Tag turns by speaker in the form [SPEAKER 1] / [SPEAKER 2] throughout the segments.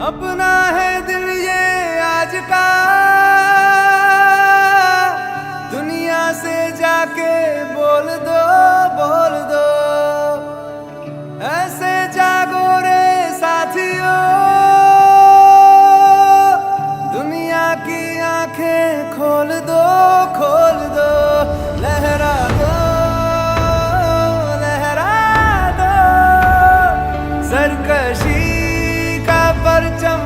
[SPEAKER 1] अपना है दिल ये आज का। परचम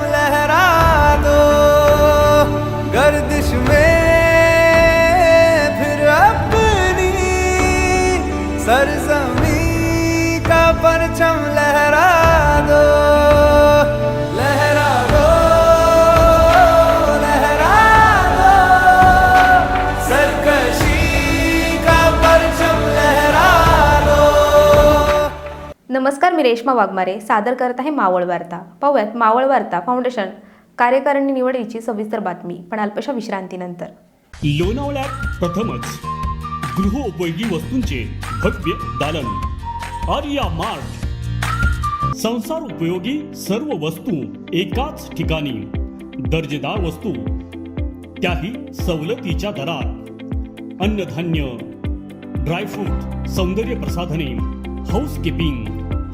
[SPEAKER 2] नमस्कार मी रेश्मा वाघमारे. सादर करत आहे मावळ वार्ता. पाहूयात मावळ वार्ता फाउंडेशन कार्यकारिणी निवडीची सविस्तर बातमी पण अल्पशा विश्रांतीनंतर.
[SPEAKER 3] लोणावळ्यात प्रथमच गृहोपयोगी वस्तूंचे भव्य दालन. आर्या मार्ट. संसार उपयोगी सर्व वस्तू एकाच ठिकाणी. दर्जेदार वस्तू त्याही सवलतीच्या दरात. अन्नधान्य ड्रायफ्रूट सौंदर्य प्रसाधने हाऊसकीपिंग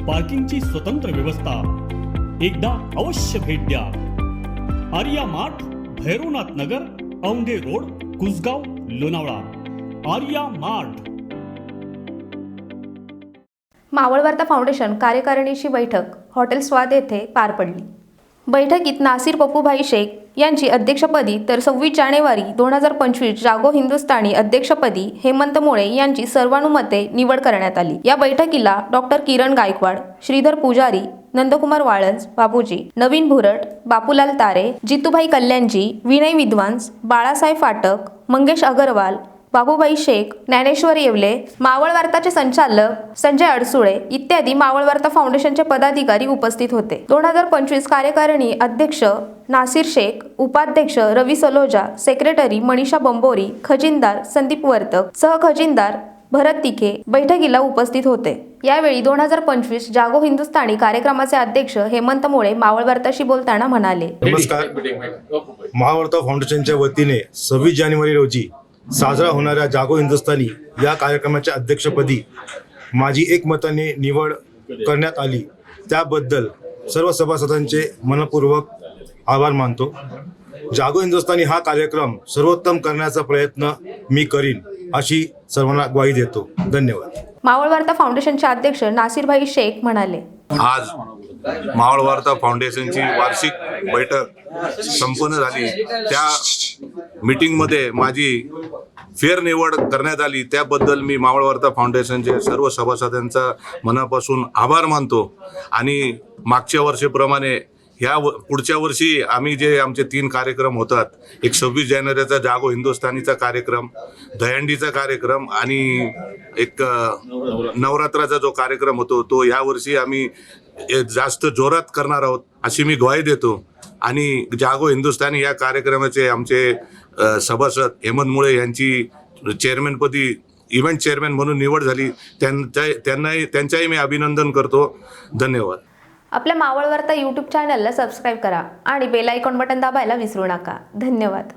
[SPEAKER 3] पार्किंगची स्वतंत्र व्यवस्था. एकदा अवश्य भेट द्या. Arya Mart Bhairavnath Nagar Aundhe road Kusgaon Lonavala. Arya
[SPEAKER 2] Mart. Mavalvarta foundation कार्यकारिणीची बैठक हॉटेल स्वाद येथे पार पडली. बैठकीत नासिर पप्पूभाई शेख यांची अध्यक्षपदी तर सव्वीस जानेवारी दोन हजार पंचवीस जागो हिंदुस्थानी अध्यक्षपदी हेमंत मोळे यांची सर्वानुमते निवड करण्यात आली. या बैठकीला डॉक्टर किरण गायकवाड श्रीधर पुजारी नंदकुमार वाळंज बाबूजी नवीन भुरट बापूलाल तारे जितूभाई कल्याणजी विनय विद्वांस बाळासाहेब फाटक मंगेश अगरवाल बाबूबाई शेख ज्ञानेश्वर येवले मावळ वार्ताचे संचालक संजय अडसुळे इत्यादी मावळ वार्ता फाउंडेशनचे पदाधिकारी उपस्थित होते. दोन हजार पंचवीस कार्यकारिणी अध्यक्ष नासिर शेख उपाध्यक्ष रवी सलोजा सेक्रेटरी मनीषा बंबोरी खजिनदार संदीप वर्तक सहखजिनदार भरत तिखे बैठकीला उपस्थित होते. यावेळी दोन हजार पंचवीस जागो हिंदुस्थानी कार्यक्रमाचे अध्यक्ष हेमंत मोळे मावळ वार्ताशी बोलताना म्हणाले.
[SPEAKER 4] नमस्कार. महावार्ता फाउंडेशनच्या वतीने सव्वीस जानेवारी रोजी साजरा होणाऱ्या जागो हिंदुस्थानी या कार्यक्रमाच्या अध्यक्षपदी माझी एकमताने निवड करण्यात आली. त्याबद्दल सर्व सभासदांचे मनपूर्वक आभार मानतो. जागो हिंदुस्थानी हा कार्यक्रम सर्वोत्तम करण्याचा प्रयत्न मी करीन अशी सर्वांना ग्वाही देतो. धन्यवाद.
[SPEAKER 2] मावळ वार्ता फाउंडेशनचे अध्यक्ष नासिरभाई शेख म्हणाले.
[SPEAKER 5] आज मावळ वार्ता फाउंडेशनची वार्षिक बैठक संपन्न झाली. त्या मीटिंगमध्ये माझी फेरनिवड करण्यात आली. त्याबद्दल मी मावळवार्ता फाउंडेशनचे सर्व सभासदांचा मनापासून आभार मानतो. आणि मागच्या वर्षीप्रमाणे ह्या व पुढच्या वर्षी आम्ही जे आमचे तीन कार्यक्रम होतात एक सव्वीस जानेवारीचा जागो हिंदुस्थानीचा कार्यक्रम दहंडीचा कार्यक्रम आणि एक नवरात्राचा जो कार्यक्रम होतो तो यावर्षी आम्ही जास्त जोरात करणार आहोत अशी मी ग्वाही देतो. आणि जागो हिंदुस्थानी या कार्यक्रमाचे आमचे सभासद हेमंत मुळे यांची चेअरमॅनपदी इव्हेंट चेअरमॅन म्हणून निवड झाली. त्यांच्या त्यांनाही त्यांच्याही मी अभिनंदन करतो. धन्यवाद.
[SPEAKER 2] आपल्या मावळवार्ता यूट्यूब चॅनलला सबस्क्राईब करा आणि बेल आयकॉन बटन दाबायला विसरू नका. धन्यवाद.